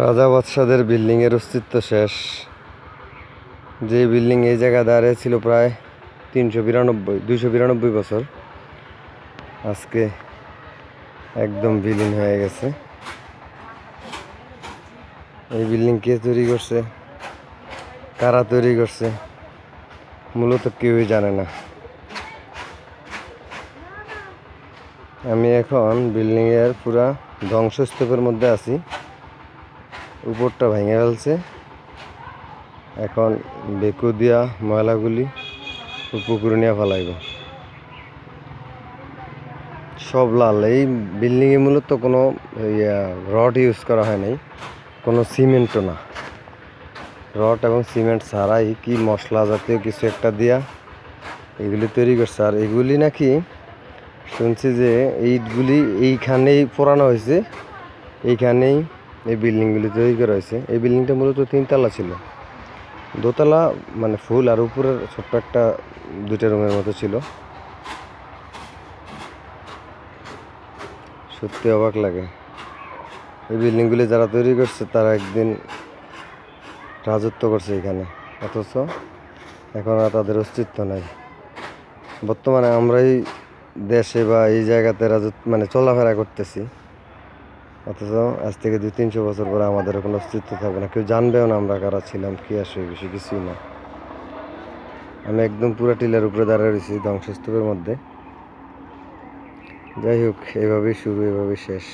রাজা বাদশাদের বিল্ডিংয়ের অস্তিত্ব শেষ। যে বিল্ডিং এই জায়গায় দাঁড়িয়ে ছিল প্রায় তিনশো বিরানব্বই, দুইশো বিরানব্বই বছর। আজকে একদম বিলীন হয়ে গেছে। এই বিল্ডিং কে তৈরি করছে? কারা তৈরি করছে? মূলত কেউই জানে না। আমি এখন বিল্ডিংয়ের পুরা ধ্বংসস্তূপের মধ্যে আছি। উপরটা ভেঙে ফেলছে। এখন বেকু দিয়া ময়লাগুলি পুকুরে নিয়ে ফেলাইব। সব লাল। এই বিল্ডিংয়ে মূলত কোনো রড ইউজ করা হয় নাই। কোনো সিমেন্টও না। রড এবং সিমেন্ট ছাড়াই কি মশলা জাতীয় কিছু একটা দিয়া এগুলি তৈরি করছে। আর এগুলি নাকি শুনছি যে, এইগুলি এইখানেই পোড়ানো হয়েছে। এইখানেই এই বিল্ডিংগুলি তৈরি করা হয়েছে এই বিল্ডিংটা মূলত তিনতলা ছিল। দোতলা মানে ফুল আর উপরের ছোট্ট একটা দুইটা রুমের মতো ছিল। সত্যি অবাক লাগে। এই বিল্ডিংগুলি যারা তৈরি করছে, তারা একদিন রাজত্ব করছে এখানে। অথচ এখন আর তাদের অস্তিত্ব নাই। বর্তমানে আমরাই দেশে বা এই জায়গাতে রাজত্ব মানে চলাফেরা করতেছি। অথচ আজ থেকে দুই তিনশো বছর পরে আমাদের কোনো অস্তিত্ব থাকবে না। কেউ জানবেও না আমরা কারা ছিলাম, কী আসবে বেশি কিছুই না। আমি একদম পুরা টিলার উপরে দাঁড়িয়ে রয়েছি ধ্বংসস্তূপের মধ্যে। যাই হোক, এভাবেই শুরু, এভাবেই শেষ।